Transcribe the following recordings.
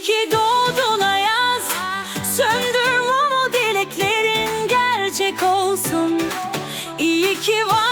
İyi ki doğdun Ayaz. Söndür mumu dileklerin gerçek olsun. İyi ki var.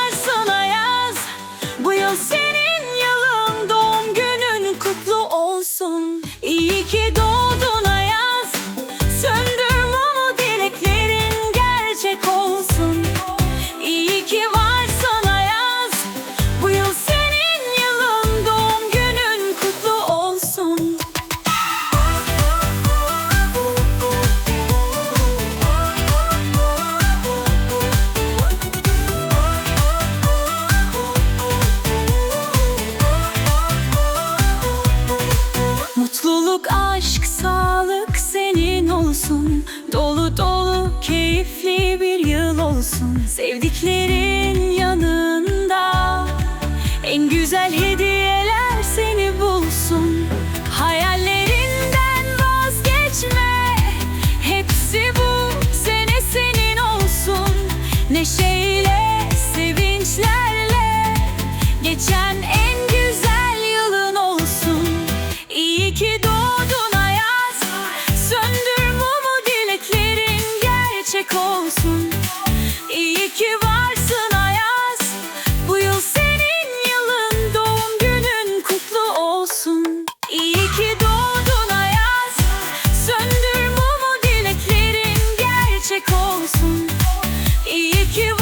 Mutluluk, aşk, sağlık senin olsun. Dolu dolu, keyifli bir yıl olsun. Sevdiklerin yanında En güzel hediyeler seni bulsun. Hayallerinden vazgeçme Hepsi bu sene senin olsun. Neşeyle, sevinçlerle Geçen gerçek olsun. İyi ki varsın Ayaz. Bu yıl senin yılın doğum günün kutlu olsun. İyi ki doğdun Ayaz. Söndür mumu dileklerin gerçek olsun. İyi ki